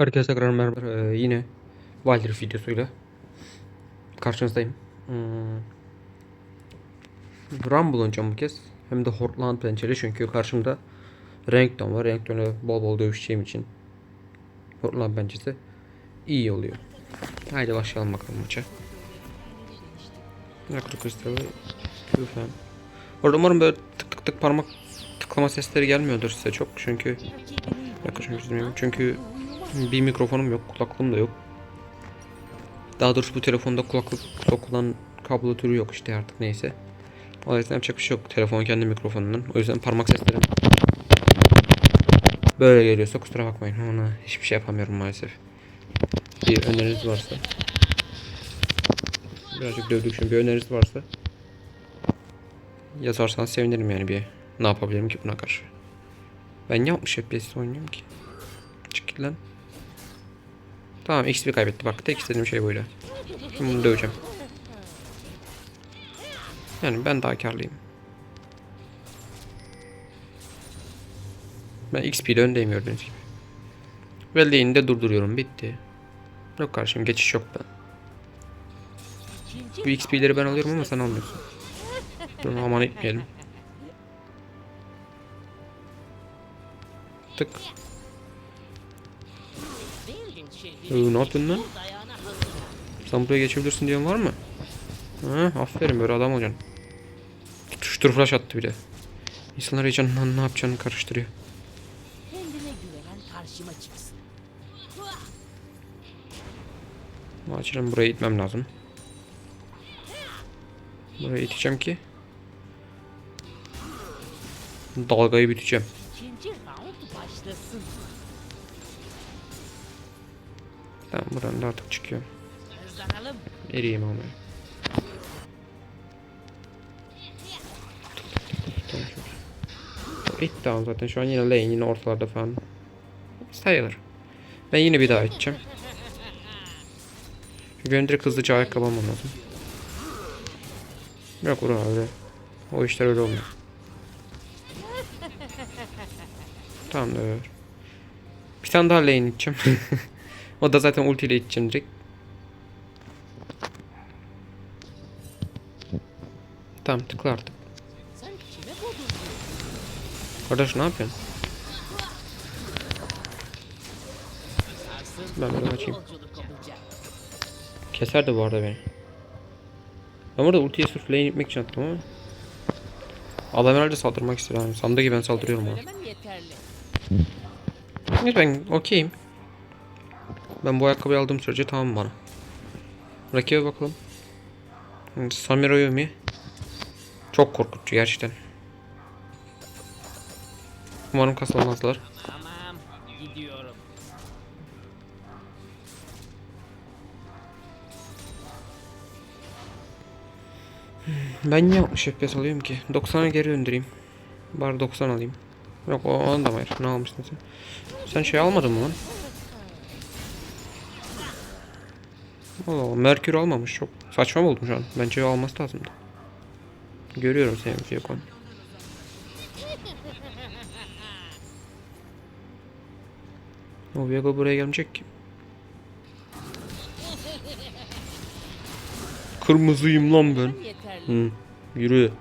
Herkese tekrar merhaba. Ee, yine Wilder videosuyla karşınızdayım. Hmm. Rumble oynayacağım bu kez. Hem de Hortland pençeli çünkü karşımda Renekton var. Renekton'u bol bol dövüşeceğim için Hortland pençesi iyi oluyor. Haydi başlayalım bakalım maça. Necro Crystal'ı Q-Fan. Orada umarım böyle tık tık tık parmak tıklama sesleri gelmiyordur size çok çünkü yaklaşık çizmiyorum çünkü bir mikrofonum yok, kulaklığım da yok. Daha doğrusu bu telefonda kulaklık sokulan kablo türü yok işte artık neyse. O yüzden yapacak bir şey yok. Telefon kendi mikrofonundan. O yüzden parmak seslerim böyle geliyorsa kusura bakmayın. Ona hiçbir şey yapamıyorum maalesef. Bir öneriniz varsa. Birazcık dövdük şimdi bir öneriniz varsa. Yazarsanız sevinirim yani bir. Ne yapabilirim ki buna karşı. Ben ne yapmış FPS oynuyorum ki? Çık lan. Tamam XP kaybetti bak tek istediğim şey buydu. Şimdi bunu döveceğim. Yani ben daha karlıyım. Ben XP ile öndeyim gördüğünüz gibi. Ve de durduruyorum bitti. Yok kardeşim geçiş yok ben. Bu XP'leri ben alıyorum ama sen almıyorsun. Dur aman etmeyelim. Tık. Ee, ne yapıyorsun lan? Sen buraya geçebilirsin diyen var mı? Ha, aferin böyle adam olacaksın. Tutuştur flash attı bir de. İnsanlar heyecanından ne yapacağını karıştırıyor. Kendine güvenen karşıma çıksın. Acilen buraya itmem lazım. Buraya iteceğim ki dalgayı biteceğim. Tamam buradan da artık çıkıyorum. Eriyim ama. Tamam zaten şu an yine lane yine ortalarda falan. Sayılır. Ben yine bir daha içeceğim. Çünkü benim direkt hızlıca ayakkabı almam lazım. Yok Uğur öyle. O işler öyle olmuyor. Tamamdır. Bir tane daha lane içeceğim. o da zaten ulti içeceğim direkt. Tamam tıkla artık. Kardeş ne yapıyorsun? Ben böyle açayım. Olacak. Keserdi bu arada beni. Ben burada ultiye sırf lane itmek için attım ama. Adam herhalde saldırmak istiyor abi. Sandığı gibi ben saldırıyorum yeterli. Neyse ben okeyim. Ben bu ayakkabıyı aldığım sürece tamam bana. Rakibe bakalım. Samira Yumi. Çok korkutucu gerçekten. Umarım. Tamam. Gidiyorum. Ben niye 60 FPS alıyorum ki? 90'a geri döndüreyim. Bari 90 alayım. Yok o onu da hayır. Ne almışsın sen? Sen şey almadın mı lan? Allah Allah. Merkür almamış. Çok saçma buldum şu an. Bence alması lazımdı. Görüyorum senin Fiyokon. O Viego buraya gelmeyecek ki. Kırmızıyım lan ben. Hı, yürü.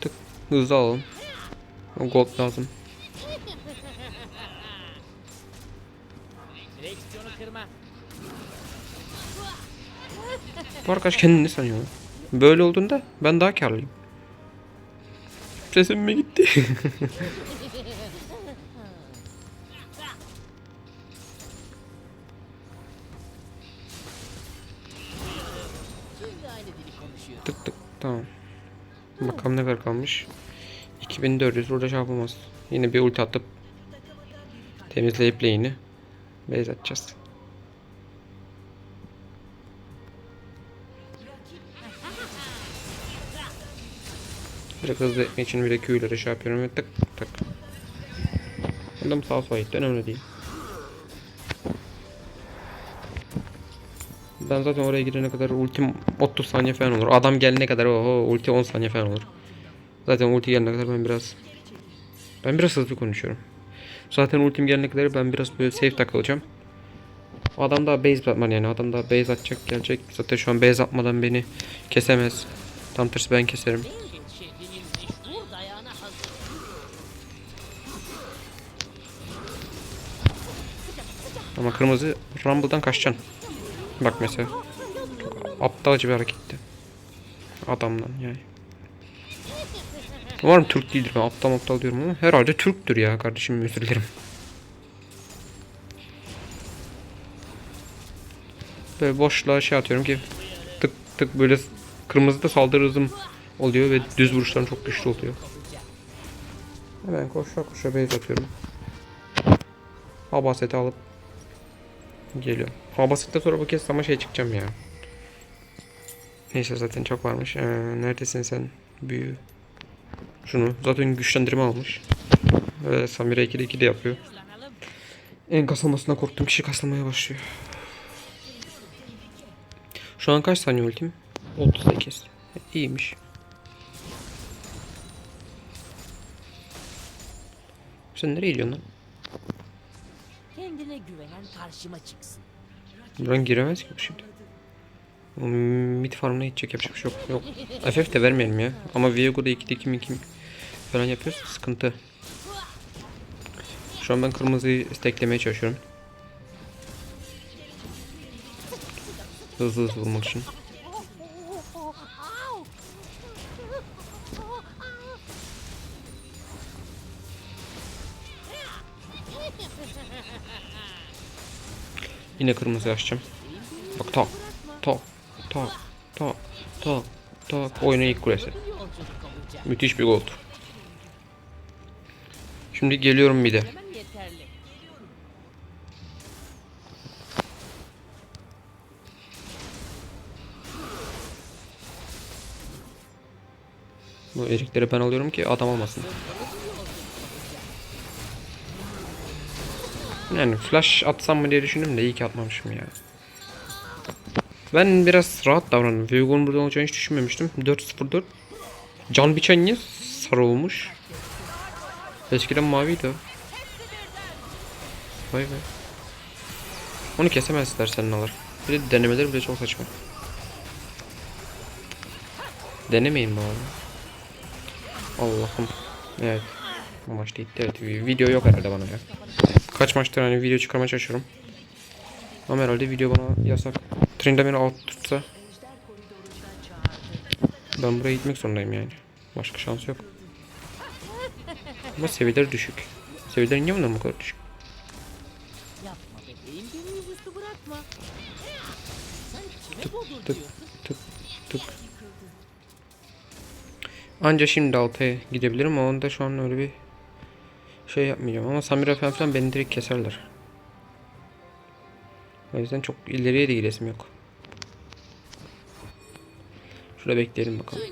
Tık hızlı alalım. O gold lazım. Direksiyonu kırma. Bu arkadaş kendini sanıyor. Böyle olduğunda ben daha karlıyım. Sesim mi gitti? Tık tık tamam. Bakalım ne kadar kalmış. 2400 burada şey yapamaz. Yine bir ulti atıp temizleyip lane'i base atacağız. Biraz hızlı etmek için bir de Q'ları şey yapıyorum ve tık tık. Adam sağ sola gitti önemli değil. Ben zaten oraya gidene kadar ultim 30 saniye falan olur. Adam gelene kadar oho ulti 10 saniye falan olur. Zaten ulti gelene kadar ben biraz ben biraz hızlı konuşuyorum. Zaten ultim gelene kadar ben biraz böyle safe takılacağım. Adam daha base atman yani adam daha base atacak gelecek. Zaten şu an base atmadan beni kesemez. Tam tersi ben keserim. Ama kırmızı Rumble'dan kaçacaksın. Bak mesela. Çok aptalca bir hareketti. Adamdan yani. Umarım Türk değildir ben aptal aptal diyorum ama herhalde Türktür ya kardeşim özür dilerim. Böyle boşluğa şey atıyorum ki tık tık böyle kırmızıda saldırı hızım oluyor ve düz vuruşlarım çok güçlü oluyor. Hemen koşa koşa base atıyorum. Hava seti alıp Geliyor. Habaset'ten sonra bu kez ama şey çıkacağım ya. Neyse zaten çok varmış. Ee, neredesin sen? Büyü. Şunu. Zaten güçlendirme almış. Ve Samira 2'de 2 de yapıyor. En kasılmasına korktuğum kişi kasılmaya başlıyor. Şu an kaç saniye ultim? 38. İyiymiş. Sen nereye gidiyorsun lan? Kendine güvenen karşıma çıksın. Buradan giremez ki bu şimdi. Mid farmına gidecek yapacak bir şey yok. Yok. FF de vermeyelim ya. Ama Viego'da 2'de 2 2 falan yapıyoruz. Sıkıntı. Şu an ben kırmızıyı steklemeye çalışıyorum. Hızlı hızlı vurmak için. Yine kırmızı açacağım. Bak tak tak tak tak tak. Oyunun ilk kulesi. Müthiş bir gold. Şimdi geliyorum bir de. Bu erikleri ben alıyorum ki adam almasın. Yani flash atsam mı diye düşündüm de iyi ki atmamışım ya. Ben biraz rahat davrandım. Viego'nun burada olacağını hiç düşünmemiştim. 4-0-4. Can biçen niye sarı olmuş? Eskiden maviydi o. Vay be. Onu kesemezler senin alır. Bir de denemeleri bile çok saçma. Denemeyin bu arada. Allah'ım. Evet. Bu maçta gitti evet. Video yok herhalde bana ya. Kaç maçtır hani video çıkarmaya çalışıyorum. Ama herhalde video bana yasak. Trinde beni alt tutsa. Ben buraya gitmek zorundayım yani. Başka şans yok. Ama seviyeleri düşük. Seviyeleri niye bunların bu kadar düşük? Tık. diyorsun? Tık tık. Anca şimdi altaya gidebilirim onda şu an öyle bir şey yapmayacağım ama Samira falan filan beni direkt keserler. O yüzden çok ileriye de gidesim yok. Şurada bekleyelim bakalım.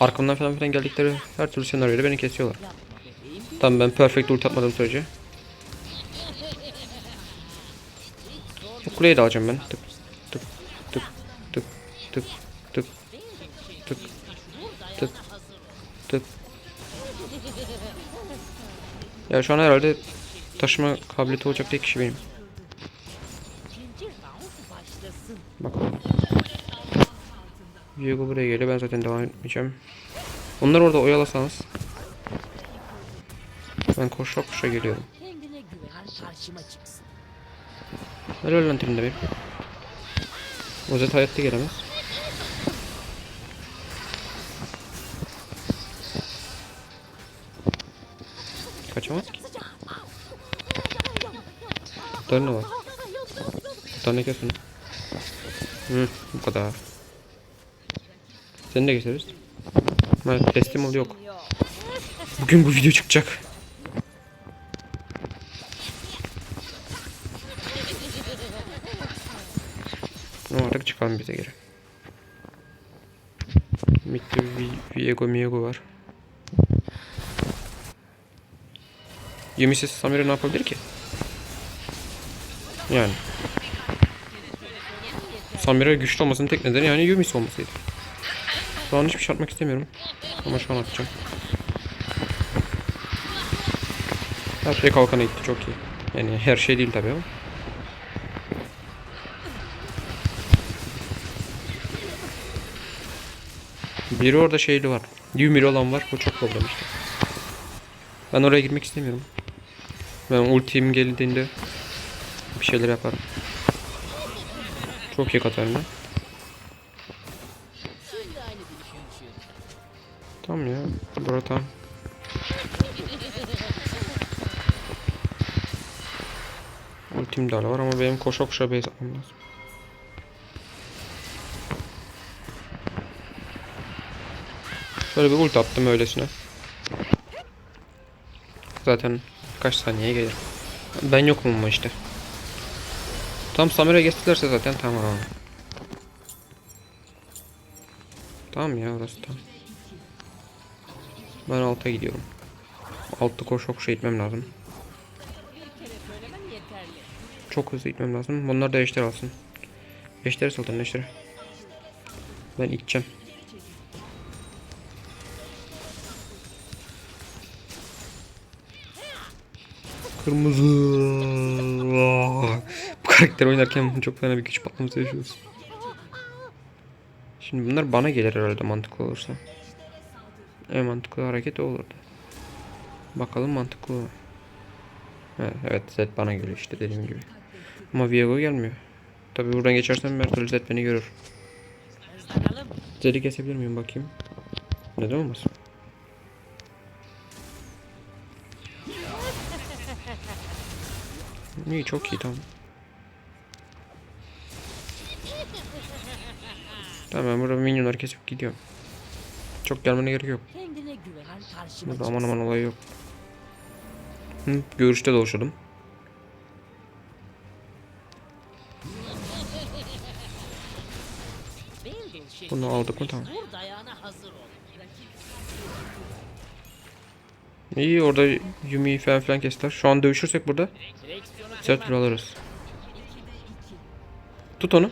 Arkamdan falan filan geldikleri her türlü senaryoda beni kesiyorlar. Tamam ben perfect ult atmadığım sürece. Bu kuleyi de alacağım ben. Tık tık tık tık tık tık tık tık tık. Ya şu an herhalde taşıma kabiliyeti olacak tek kişi benim. Bakalım. Viego buraya geliyor. Ben zaten devam etmeyeceğim. Onları orada oyalasanız. Ben koşa koşa geliyorum. Helal lan Trim'de benim. Ozet hayatta gelemez. Kaçamaz ki. Ne var? Tane kes onu. Hı, bu kadar. Seni de keseriz. Evet, teslim ol yok. Bugün bu video çıkacak. Ama artık çıkalım bize geri. Vi- Viego Miego var. Yemisiz Samira ne yapabilir ki? Yani. Samira güçlü olmasının tek nedeni yani Yumis olmasıydı. Şu an hiçbir şey atmak istemiyorum. Ama şu an atacağım. Her şey kalkana gitti çok iyi. Yani her şey değil tabii ama. Biri orada şeyli var. Yumiri olan var. O çok problem işte. Ben oraya girmek istemiyorum. Ben ultim geldiğinde bir şeyler yaparım. Çok iyi Katarina. Tamam ya. Bura tamam. Ultim de var ama benim koşa koşa base atmam lazım. Şöyle bir ult attım öylesine. Zaten kaç saniyeye gelir. Ben yokum ama işte. Tam Samir'e geçtilerse zaten tamam. Tamam ya orası tamam. Ben alta gidiyorum. Altta koş koşa gitmem lazım. Çok hızlı gitmem lazım. Bunlar da eşler alsın. Eşleri saltın eşleri. Ben içeceğim. Kırmızı. Karakter oynarken çok fena bir güç patlaması yaşıyoruz. Şimdi bunlar bana gelir herhalde mantıklı olursa. En mantıklı hareket o olurdu. Bakalım mantıklı mı? Evet, evet bana geliyor işte dediğim gibi. Ama Viego gelmiyor. Tabi buradan geçersem türlü Zed beni görür. Zed'i kesebilir miyim bakayım? Neden olmasın? İyi çok iyi tamam. Tamam ben burada minyonları kesip gidiyorum. Çok gelmene gerek yok. Burada aman aman olay yok. Hı, görüşte şey. Bunu aldık mı tamam. İyi orada Yumi'yi falan filan kestiler. Şu an dövüşürsek burada bir alırız. Tut onu.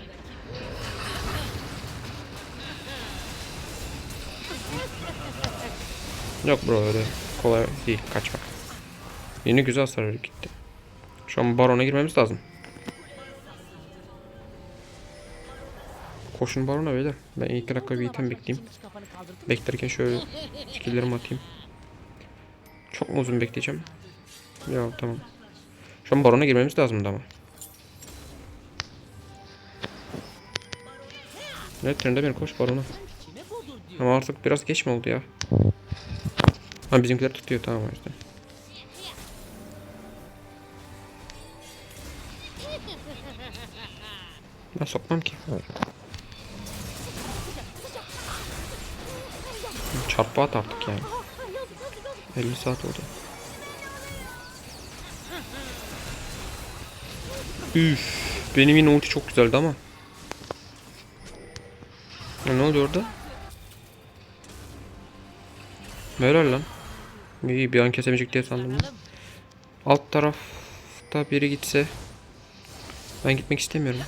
Yok bro öyle kolay değil kaçmak. Yeni güzel verip gitti. Şu an barona girmemiz lazım. Koşun barona beyler. Ben iki dakika bir item bekleyeyim. Beklerken şöyle skilllerimi atayım. Çok mu uzun bekleyeceğim? Ya tamam. Şu an barona girmemiz lazımdı ama. Evet trende beni koş barona. Ama artık biraz geç mi oldu ya? Ha bizimkiler tutuyor tamam o yüzden. Ben sokmam ki. Çarpı at artık yani. 50 saat oldu. Üf, benim yine ulti çok güzeldi ama. Ya ne oluyor orada? Helal lan. İyi bir an kesemeyecek diye sandım. Alt tarafta biri gitse. Ben gitmek istemiyorum.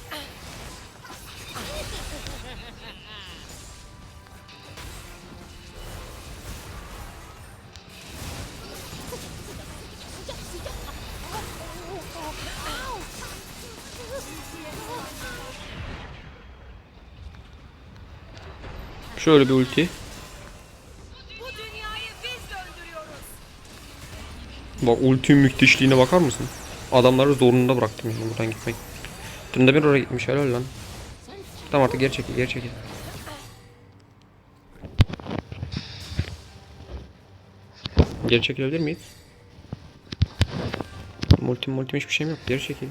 Şöyle bir ulti. Bak ulti müthişliğine bakar mısın? Adamları zorunda bıraktım yani buradan gitmek. Dün bir oraya gitmiş helal lan. Tamam artık geri çekil geri çekil. Geri çekilebilir miyiz? Multim multim hiçbir şeyim yok. Geri çekil.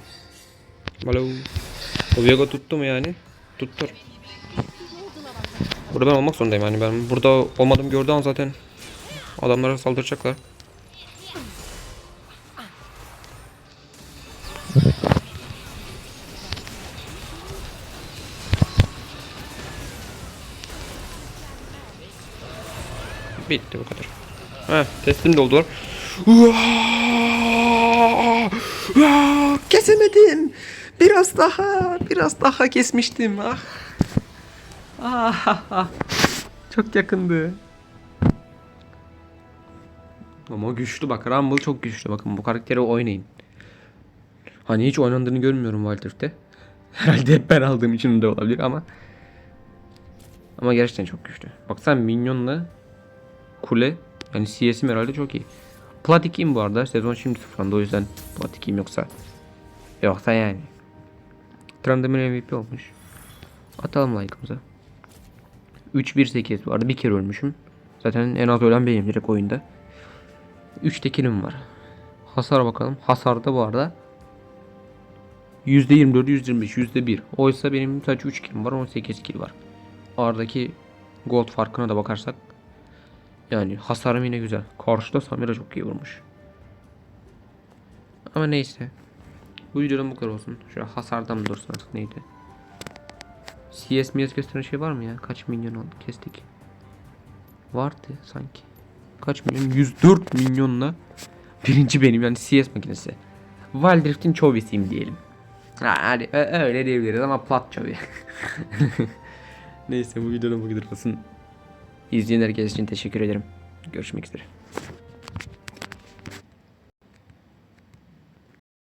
Alo. O Viego tuttu mu yani? Tuttur. Burada ben olmak zorundayım yani ben burada olmadığımı gördüğü an zaten adamlara saldıracaklar. Bitti bu kadar. Heh, teslim de oldular. Uaa! Uaa! Kesemedim. Biraz daha, biraz daha kesmiştim. Ah. Ah. Çok yakındı. Ama güçlü bak. Rumble çok güçlü. Bakın bu karakteri oynayın. Hani hiç oynandığını görmüyorum Wild Rift'te. Herhalde hep ben aldığım için de olabilir ama. Ama gerçekten çok güçlü. Bak sen minyonla kule yani CS'im herhalde çok iyi. Plat 2'yim bu arada. Sezon şimdi sıfırlandı o yüzden Plat 2'yim yoksa. Yoksa yani. Trundle'ın MVP olmuş. Atalım like'ımıza. 3-1-8 bu arada bir kere ölmüşüm. Zaten en az ölen benim direkt oyunda. 3 de killim var. Hasara bakalım. Hasarda bu arada %24, %25, %1. Oysa benim sadece 3 killim var, 18 kill var. Aradaki gold farkına da bakarsak yani hasarım yine güzel. Karşıda Samira çok iyi vurmuş. Ama neyse. Bu videodan bu kadar olsun. Şöyle hasardan mı dursun artık neydi? CS miyaz gösteren şey var mı ya? Kaç milyon oldu kestik? Vardı sanki. Kaç milyon? 104 milyonla birinci benim yani CS makinesi. Wild Rift'in çovisiyim diyelim. Ö- öyle diyebiliriz ama plat çovi. Neyse bu videodan bu kadar olsun. İzleyen herkes için teşekkür ederim. Görüşmek üzere.